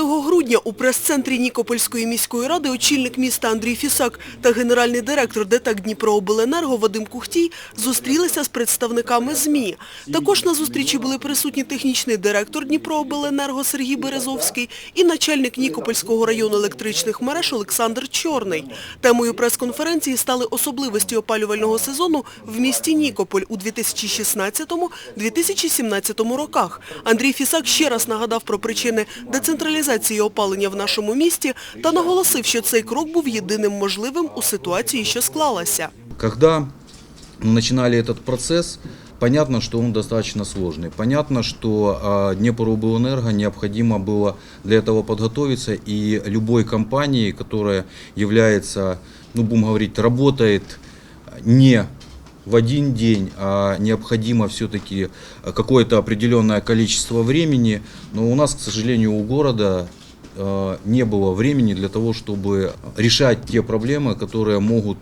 5 грудня у прес-центрі Нікопольської міської ради очільник міста Андрій Фісак та генеральний директор ДТЕК Дніпрообленерго Вадим Кухтій зустрілися з представниками ЗМІ. Також на зустрічі були присутні технічний директор Дніпрообленерго Сергій Березовський і начальник Нікопольського району електричних мереж Олександр Чорний. Темою прес-конференції стали особливості опалювального сезону в місті Нікополь у 2016-2017 роках. Андрій Фісак ще раз нагадав про причини децентралізації опалення в нашому місті та наголосив, що цей крок був єдиним можливим у ситуації, що склалася. Когда мы начинали этот процесс, понятно, что он достаточно сложный. Понятно, что а, Днепробленерго необходимо было для этого подготовиться, и любой компании, которая является, ну, будем говорить, работает не в один день, а необходимо все-таки какое-то определенное количество времени. Но у нас, к сожалению, у города э, не было времени для того, чтобы решать те проблемы, которые могут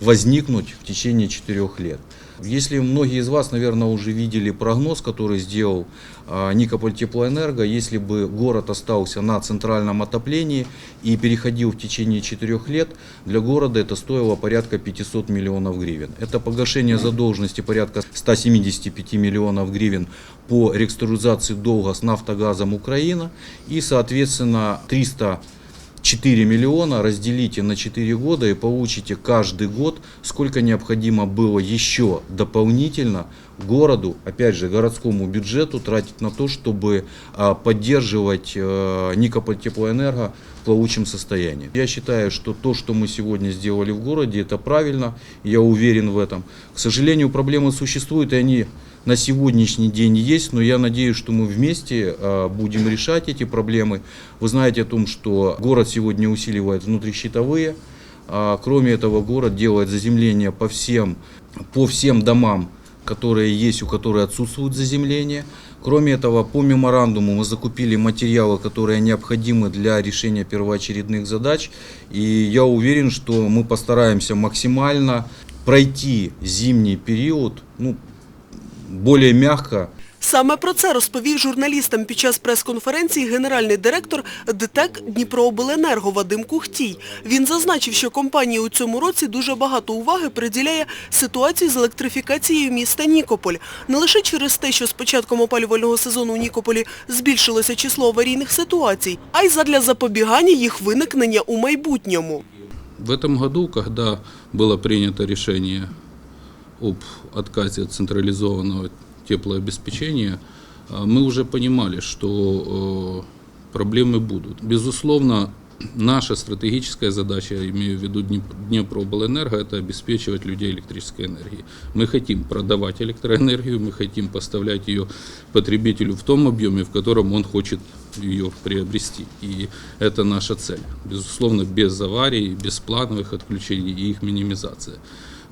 возникнуть в течение четырех лет. Если многие из вас, наверное, уже видели прогноз, который сделал а, Никополь Теплоэнерго, если бы город остался на центральном отоплении и переходил в течение четырех лет, для города это стоило порядка 500 миллионов гривен. Это погашение задолженности порядка 175 миллионов гривен по реструктуризации долга с Нафтогазом Украина и, соответственно, 300 4 миллиона разделите на 4 года и получите каждый год, сколько необходимо было еще дополнительно городу, опять же, городскому бюджету тратить на то, чтобы а, поддерживать э, Никополь Теплоэнерго в плавучем состоянии. Я считаю, что то, что мы сегодня сделали в городе, это правильно, я уверен в этом. К сожалению, проблемы существуют, и они на сегодняшний день есть, но я надеюсь, что мы вместе а, будем решать эти проблемы. Вы знаете о том, что город сегодня усиливает внутрищитовые. А, Кроме этого, город делает заземление по всем, по всем домам, которые есть, у которых отсутствует заземление. Кроме этого, по меморандуму мы закупили материалы, которые необходимы для решения первоочередных задач. И я уверен, что мы постараемся максимально пройти зимний период ну, более мягко, Саме про це розповів журналістам під час прес-конференції генеральний директор ДТЕК Дніпрообленерго Вадим Кухтій. Він зазначив, що компанія у цьому році дуже багато уваги приділяє ситуації з електрифікацією міста Нікополь. Не лише через те, що з початком опалювального сезону у Нікополі збільшилося число аварійних ситуацій, а й задля запобігання їх виникнення у майбутньому. В этом году, когда было принято решение об отказе от централизованного теплообеспечения, а, мы уже понимали, что э, проблемы будут. Безусловно, наша стратегическая задача, имею в виду Днеп- Днепробленерго, это обеспечивать людей электрической энергией. Мы хотим продавать электроэнергию, мы хотим поставлять ее потребителю в том объеме, в котором он хочет ее приобрести. И это наша цель. Безусловно, без аварий, без плановых отключений и их минимизация.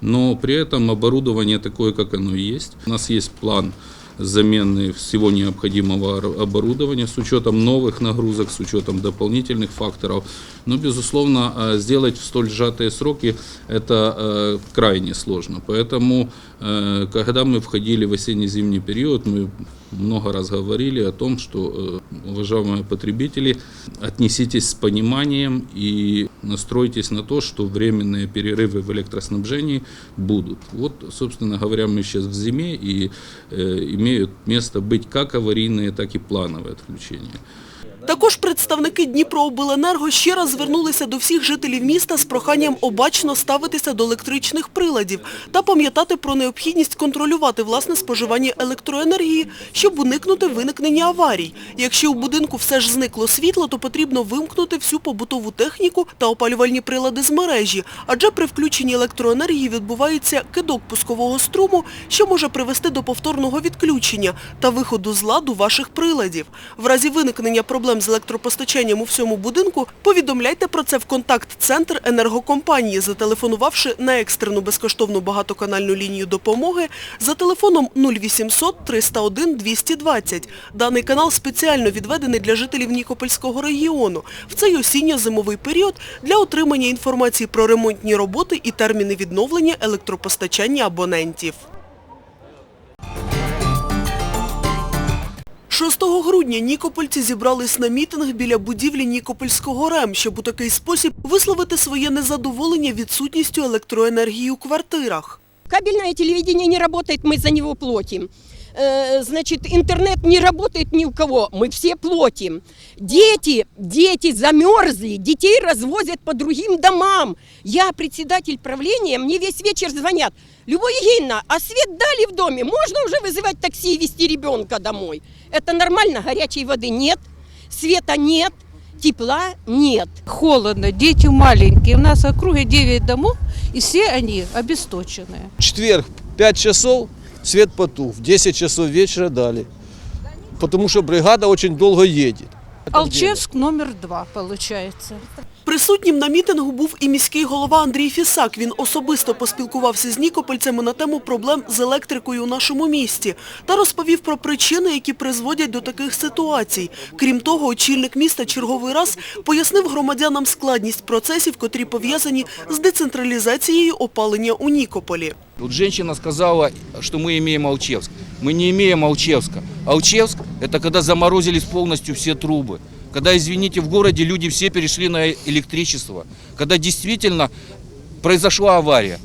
Но при этом оборудование такое, как оно и есть. У нас есть план замены всего необходимого ор- оборудования с учетом новых нагрузок, с учетом дополнительных факторов. Но, безусловно, э, сделать в столь сжатые сроки это э, крайне сложно. Поэтому, э, когда мы входили в осенне-зимний период, мы много раз говорили о том, что, э, уважаемые потребители, отнеситесь с пониманием и настройтесь на то, что временные перерывы в электроснабжении будут. Вот, собственно говоря, мы сейчас в зиме и э, имеют место быть как аварийные, так и плановые отключения. Також представники Дніпрообленерго ще раз звернулися до всіх жителів міста з проханням обачно ставитися до електричних приладів та пам'ятати про необхідність контролювати власне споживання електроенергії, щоб уникнути виникнення аварій. Якщо у будинку все ж зникло світло, то потрібно вимкнути всю побутову техніку та опалювальні прилади з мережі, адже при включенні електроенергії відбувається кидок пускового струму, що може привести до повторного відключення та виходу з ладу ваших приладів. В разі виникнення проблем з електропостачанням у всьому будинку, повідомляйте про це в контакт-центр енергокомпанії, зателефонувавши на екстрену безкоштовну багатоканальну лінію допомоги за телефоном 0800 301 220. Даний канал спеціально відведений для жителів Нікопольського регіону в цей осінньо-зимовий період для отримання інформації про ремонтні роботи і терміни відновлення електропостачання абонентів. 6 грудня нікопольці зібрались на мітинг біля будівлі Нікопольського РЕМ, щоб у такий спосіб висловити своє незадоволення відсутністю електроенергії у квартирах. Кабельное телевидение не работает, мы за него платим. Э, Значит, интернет не работает ни у кого, мы все платим. Дети, дети замерзли, детей развозят по другим домам. Я председатель правления, мне весь вечер звонят. Любовь Евгеньевна, а свет дали в доме? Можно уже вызывать такси и везти ребенка домой? Это нормально? Горячей воды нет, света нет, тепла нет. Холодно, дети маленькие. У нас в округе 9 домов, и все они обесточенные. В четверг 5 часов свет потух, в 10 часов вечера дали. Потому что бригада очень долго едет. Алчевск номер два получается. Присутнім на мітингу був і міський голова Андрій Фісак. Він особисто поспілкувався з нікопольцями на тему проблем з електрикою у нашому місті та розповів про причини, які призводять до таких ситуацій. Крім того, очільник міста черговий раз пояснив громадянам складність процесів, котрі пов'язані з децентралізацією опалення у Нікополі. Вот женщина сказала, что мы имеем Алчевск. Мы не имеем Алчевска. Алчевск – это когда заморозились полностью все трубы. Когда, извините, в городе люди все перешли на электричество. Когда действительно произошла авария,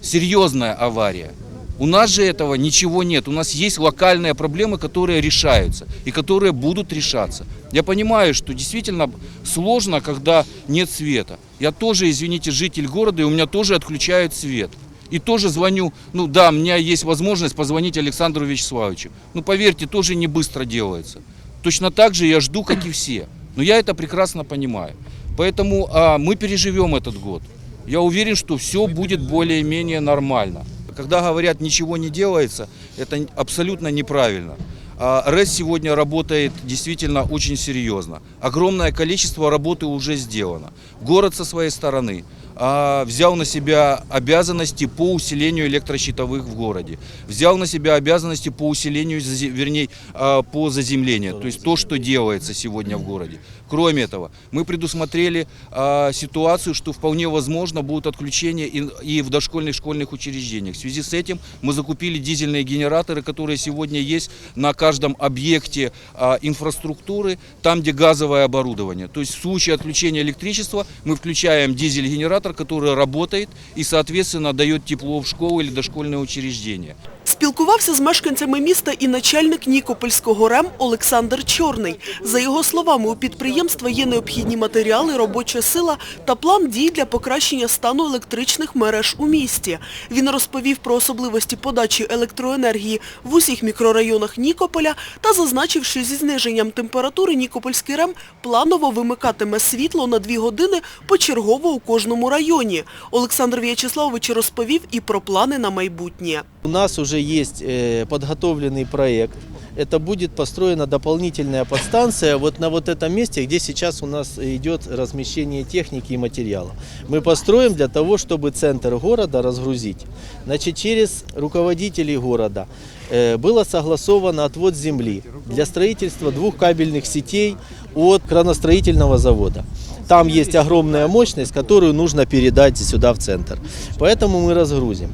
серьезная авария. У нас же этого ничего нет. У нас есть локальные проблемы, которые решаются и которые будут решаться. Я понимаю, что действительно сложно, когда нет света. Я тоже, извините, житель города, и у меня тоже отключают свет. И тоже звоню, ну да, у меня есть возможность позвонить Александру Вячеславовичу. Ну поверьте, тоже не быстро делается. Точно так же я жду, как и все. Но я это прекрасно понимаю. Поэтому а, мы переживем этот год. Я уверен, что все будет более-менее нормально. Когда говорят, ничего не делается, это абсолютно неправильно. А, РЭС сегодня работает действительно очень серьезно. Огромное количество работы уже сделано. Город со своей стороны взял на себя обязанности по усилению электрощитовых в городе. Взял на себя обязанности по усилению, вернее, а, по заземлению. То есть то, что делается сегодня в городе. Кроме этого, мы предусмотрели а, ситуацию, что вполне возможно будут отключения и, в дошкольных школьных учреждениях. В связи с этим мы закупили дизельные генераторы, которые сегодня есть на каждом объекте а, инфраструктуры, там, где газовое оборудование. То есть в случае отключения электричества мы включаем дизель-генератор, который работает и, соответственно, дает тепло в школы или дошкольные учреждения. Спілкувався з мешканцями міста і начальник Нікопольського РЕМ Олександр Чорний. За його словами, у підприємства є необхідні матеріали, робоча сила та план дій для покращення стану електричних мереж у місті. Він розповів про особливості подачі електроенергії в усіх мікрорайонах Нікополя та зазначив, що зі зниженням температури Нікопольський РЕМ планово вимикатиме світло на дві години почергово у кожному районі. Олександр В'ячеславович розповів і про плани на майбутнє. У нас уже есть э, подготовленный проект. Это будет построена дополнительная подстанция вот на вот этом месте, где сейчас у нас идет размещение техники и материала. Мы построим для того, чтобы центр города разгрузить. Значит, через руководителей города э, было согласовано отвод земли для строительства двух кабельных сетей от краностроительного завода. Там есть огромная мощность, которую нужно передать сюда в центр. Поэтому мы разгрузим.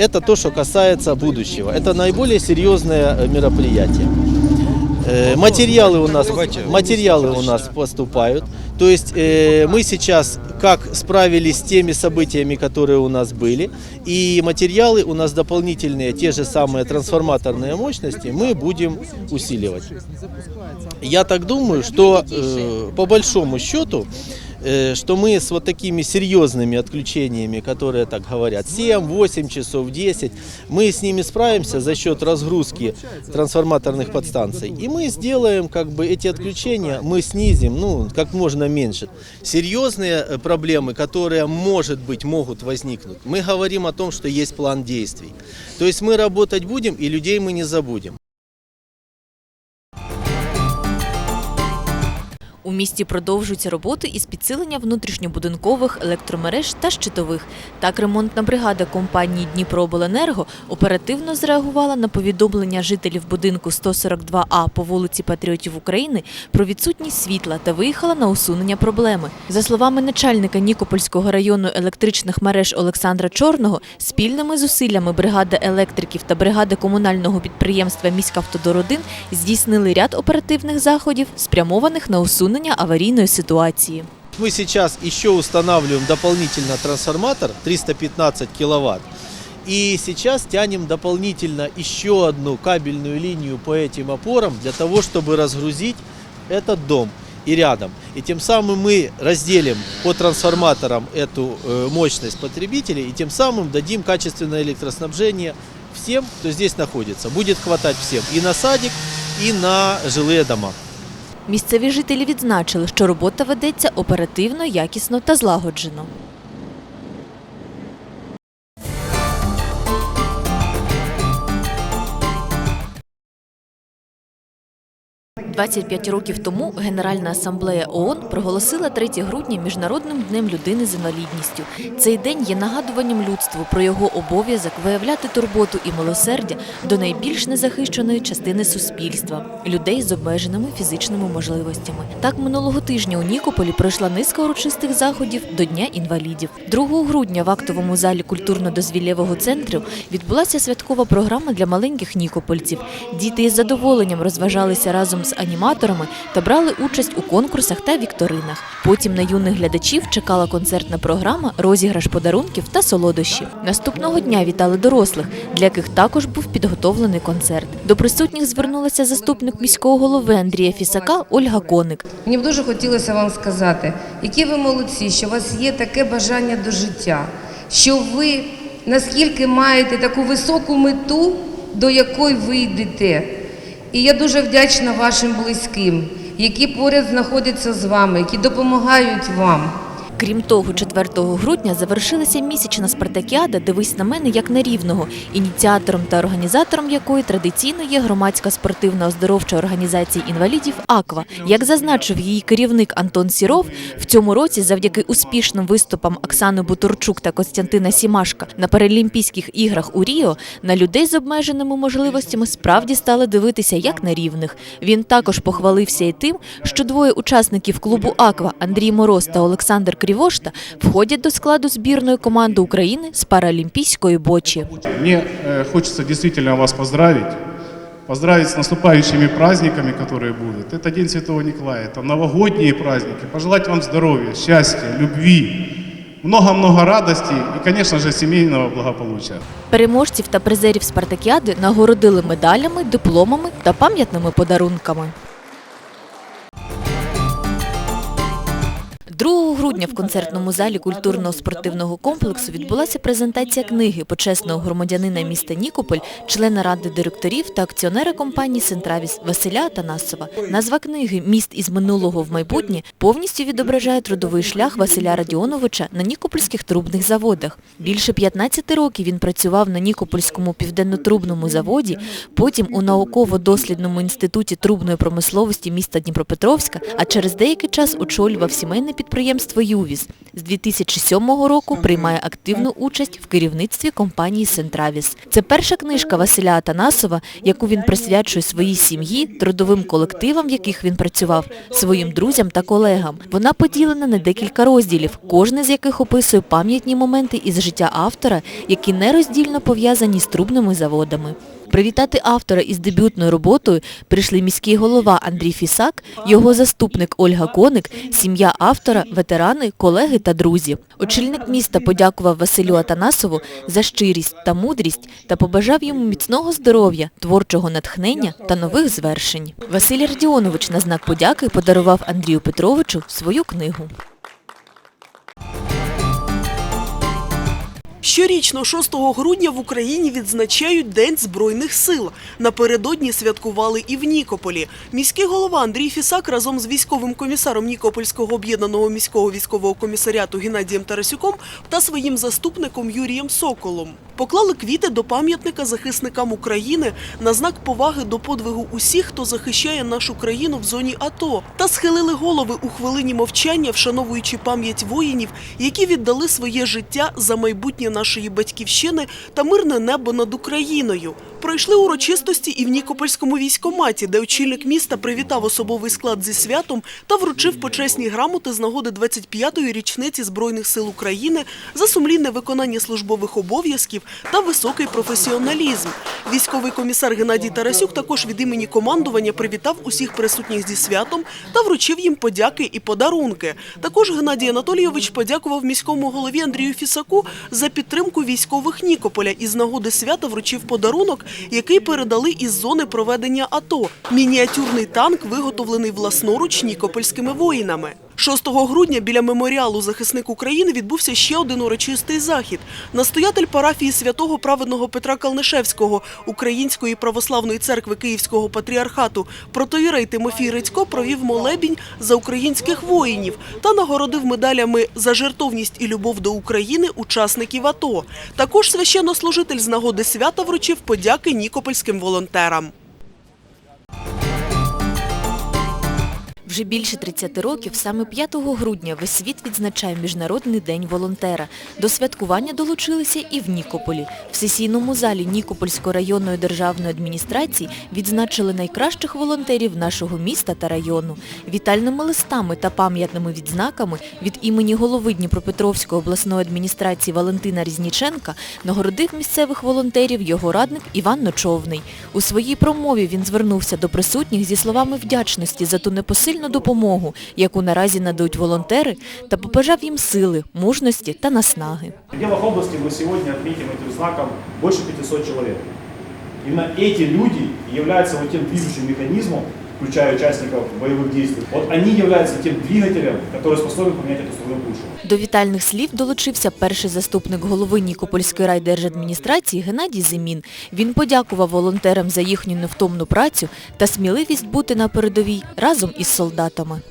Это то, что касается будущего. Это наиболее серьезное э, мероприятие. Э, Материалы у нас, материалы у нас поступают. То есть э, мы сейчас как справились с теми событиями, которые у нас были, и материалы у нас дополнительные, те же самые трансформаторные мощности, мы будем усиливать. Я так думаю, что э, по большому счету, что мы с вот такими серьезными отключениями, которые так говорят, 7-8 часов, 10, мы с ними справимся за счет разгрузки трансформаторных подстанций. И мы сделаем как бы эти отключения, мы снизим, ну, как можно меньше. Серьезные э, проблемы, которые, может быть, могут возникнуть, мы говорим о том, что есть план действий. То есть мы работать будем и людей мы не забудем. У місті продовжуються роботи із підсилення внутрішньобудинкових електромереж та щитових. Так, ремонтна бригада компанії Дніпрообленерго оперативно зреагувала на повідомлення жителів будинку 142А по вулиці Патріотів України про відсутність світла та виїхала на усунення проблеми. За словами начальника Нікопольського району електричних мереж Олександра Чорного, спільними зусиллями бригади електриків та бригади комунального підприємства «Міськавтодор-1» здійснили ряд оперативних заходів, спрямованих на усунення аварійної ситуації. Мы сейчас еще устанавливаем дополнительно трансформатор 315 киловатт. И сейчас тянем дополнительно еще одну кабельную линию по этим опорам для того, чтобы разгрузить этот дом и рядом. И тем самым мы разделим по трансформаторам эту э, мощность потребителей и тем самым дадим качественное электроснабжение всем, кто здесь находится. Будет хватать всем и на садик, и на жилые дома. Місцеві жителі відзначили, що робота ведеться оперативно, якісно та злагоджено. «25 років тому Генеральна асамблея ООН проголосила 3 грудня Міжнародним днем людини з інвалідністю. Цей день є нагадуванням людству про його обов'язок виявляти турботу і милосердя до найбільш незахищеної частини суспільства людей з обмеженими фізичними можливостями. Так минулого тижня у Нікополі пройшла низка урочистих заходів до Дня інвалідів. 2 грудня в актовому залі культурно-дозвіллєвого центру відбулася святкова програма для маленьких нікопольців. Діти із задоволенням розважалися разом з аніматорами та брали участь у конкурсах та вікторинах. Потім на юних глядачів чекала концертна програма, розіграш подарунків та солодощів. Наступного дня вітали дорослих, для яких також був підготовлений концерт. До присутніх звернулася заступник міського голови Андрія Фісака Ольга Коник. Мені б дуже хотілося вам сказати, які ви молодці, що у вас є таке бажання до життя, що ви наскільки маєте таку високу мету, до якої ви йдете. І я дуже вдячна вашим близьким, які поряд знаходяться з вами, які допомагають вам. Крім того, 4 грудня завершилася місячна спартакіада Дивись на мене як на рівного, ініціатором та організатором якої традиційно є громадська спортивна оздоровча організація інвалідів Аква. Як зазначив її керівник Антон Сіров, в цьому році, завдяки успішним виступам Оксани Бутурчук та Костянтина Сімашка на Паралімпійських іграх у Ріо на людей з обмеженими можливостями справді стали дивитися як на рівних. Він також похвалився і тим, що двоє учасників клубу Аква Андрій Мороз та Олександр Крівошта входять до складу збірної команди України з паралімпійської бочі. Мне э, хочется действительно вас поздравить. Поздравить с наступающими праздниками, которые будут. Это День Святого Николая, это новогодние праздники. Пожелать вам здоровья, счастья, любви, много-много радости и, конечно же, семейного благополучия. Переможців та призерів спартакіади нагородили медалями, дипломами та пам'ятними подарунками. 2 грудня в концертному залі культурно-спортивного комплексу відбулася презентація книги почесного громадянина міста Нікополь, члена ради директорів та акціонера компанії Сентравіс Василя Атанасова. Назва книги Міст із минулого в майбутнє повністю відображає трудовий шлях Василя Радіоновича на Нікопольських трубних заводах. Більше 15 років він працював на Нікопольському південно-трубному заводі, потім у науково-дослідному інституті трубної промисловості міста Дніпропетровська, а через деякий час очолював сімейне підприємство «Ювіз». З 2007 року приймає активну участь в керівництві компанії «Сентравіс». Це перша книжка Василя Атанасова, яку він присвячує своїй сім'ї, трудовим колективам, в яких він працював, своїм друзям та колегам. Вона поділена на декілька розділів, кожний з яких описує пам'ятні моменти із життя автора, які нероздільно пов'язані з трубними заводами. Привітати автора із дебютною роботою прийшли міський голова Андрій Фісак, його заступник Ольга Коник, сім'я автора, ветерани, колеги та друзі. Очільник міста подякував Василю Атанасову за щирість та мудрість та побажав йому міцного здоров'я, творчого натхнення та нових звершень. Василь Радіонович на знак подяки подарував Андрію Петровичу свою книгу. Щорічно 6 грудня в Україні відзначають День Збройних сил. Напередодні святкували і в Нікополі. Міський голова Андрій Фісак разом з військовим комісаром Нікопольського об'єднаного міського військового комісаріату Геннадієм Тарасюком та своїм заступником Юрієм Соколом поклали квіти до пам'ятника захисникам України на знак поваги до подвигу усіх, хто захищає нашу країну в зоні АТО, та схилили голови у хвилині мовчання, вшановуючи пам'ять воїнів, які віддали своє життя за майбутнє нашої батьківщини та мирне небо над Україною. Пройшли урочистості і в Нікопольському військоматі, де очільник міста привітав особовий склад зі святом та вручив почесні грамоти з нагоди 25-ї річниці Збройних сил України за сумлінне виконання службових обов'язків та високий професіоналізм. Військовий комісар Геннадій Тарасюк також від імені командування привітав усіх присутніх зі святом та вручив їм подяки і подарунки. Також Геннадій Анатолійович подякував міському голові Андрію Фісаку за підтримку військових Нікополя і з нагоди свята вручив подарунок, який передали із зони проведення АТО. Мініатюрний танк, виготовлений власноруч нікопольськими воїнами. 6 грудня біля меморіалу захисник України відбувся ще один урочистий захід. Настоятель парафії святого праведного Петра Калнишевського Української православної церкви Київського патріархату протоїрей Тимофій Рицько провів молебінь за українських воїнів та нагородив медалями за жертовність і любов до України учасників АТО. Також священнослужитель з нагоди свята вручив подяки нікопольським волонтерам. Вже більше 30 років, саме 5 грудня, весь світ відзначає Міжнародний день волонтера. До святкування долучилися і в Нікополі. В сесійному залі Нікопольської районної державної адміністрації відзначили найкращих волонтерів нашого міста та району. Вітальними листами та пам'ятними відзнаками від імені голови Дніпропетровської обласної адміністрації Валентина Різніченка нагородив місцевих волонтерів його радник Іван Ночовний. У своїй промові він звернувся до присутніх зі словами вдячності за ту непосильну допомогу, яку наразі надають волонтери, та побажав їм сили, мужності та наснаги. В пределах области мы сегодня отметим этим знаком больше 500 человек. Именно эти люди являются вот тем движущим механизмом, включая участников боевых действий. Вот они являются тем двигателем, который способен поменять эту страну к лучшему. До вітальних слів долучився перший заступник голови Нікопольської райдержадміністрації Геннадій Зимін. Він подякував волонтерам за їхню невтомну працю та сміливість бути на передовій разом із солдатами.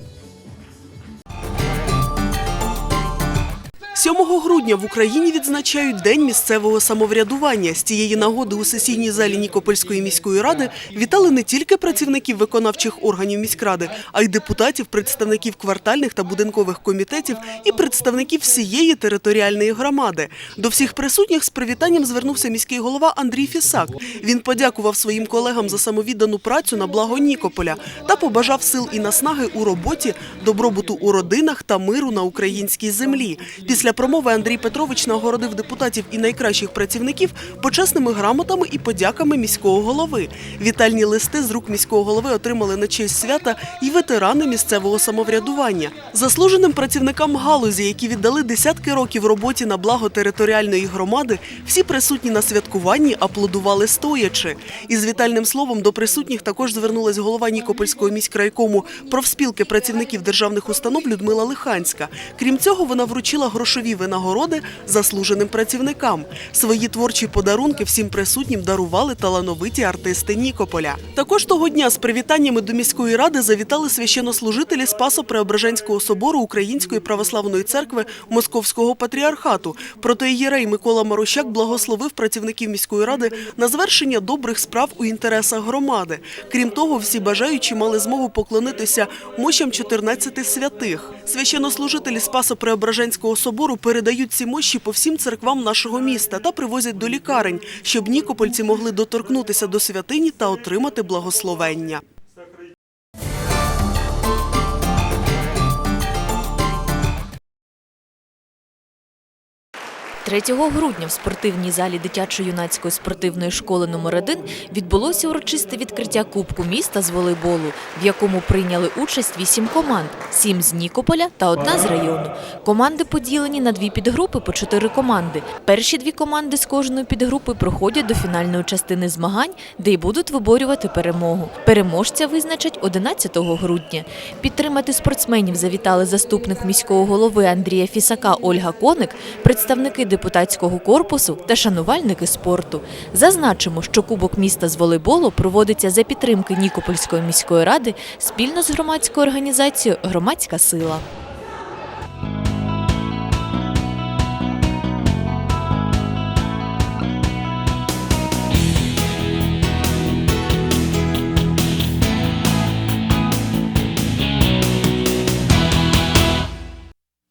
7 грудня в Україні відзначають День місцевого самоврядування. З цієї нагоди у сесійній залі Нікопольської міської ради вітали не тільки працівників виконавчих органів міськради, а й депутатів, представників квартальних та будинкових комітетів і представників всієї територіальної громади. До всіх присутніх з привітанням звернувся міський голова Андрій Фісак. Він подякував своїм колегам за самовіддану працю на благо Нікополя та побажав сил і наснаги у роботі, добробуту у родинах та миру на українській землі. Після промови Андрій Петрович нагородив депутатів і найкращих працівників почесними грамотами і подяками міського голови. Вітальні листи з рук міського голови отримали на честь свята і ветерани місцевого самоврядування. Заслуженим працівникам галузі, які віддали десятки років роботі на благо територіальної громади, всі присутні на святкуванні аплодували стоячи. Із вітальним словом до присутніх також звернулась голова Нікопольського міськрайкому профспілки працівників державних установ Людмила Лиханська. Крім цього, вона вручила грошові винагороди заслуженим працівникам. Свої творчі подарунки всім присутнім дарували талановиті артисти Нікополя. Також того дня з привітаннями до міської ради завітали священнослужителі Спасо-Преображенського собору Української православної церкви Московського патріархату. Протоієрей Микола Марущак благословив працівників міської ради на звершення добрих справ у інтересах громади. Крім того, всі бажаючі мали змогу поклонитися мощам 14 святих. Священнослужителі Спасо-Преображенського собору передають ці мощі по всім церквам нашого міста та привозять до лікарень, щоб нікопольці могли доторкнутися до святині та отримати благословення. 3 грудня в спортивній залі дитячо-юнацької спортивної школи номер 1 відбулося урочисте відкриття Кубку міста з волейболу, в якому прийняли участь вісім команд – сім з Нікополя та одна з району. Команди поділені на дві підгрупи по чотири команди. Перші дві команди з кожної підгрупи проходять до фінальної частини змагань, де й будуть виборювати перемогу. Переможця визначать 11 грудня. Підтримати спортсменів завітали заступник міського голови Андрія Фісака Ольга Коник, представники депутатського корпусу та шанувальники спорту. Зазначимо, що Кубок міста з волейболу проводиться за підтримки Нікопольської міської ради спільно з громадською організацією Громадська сила.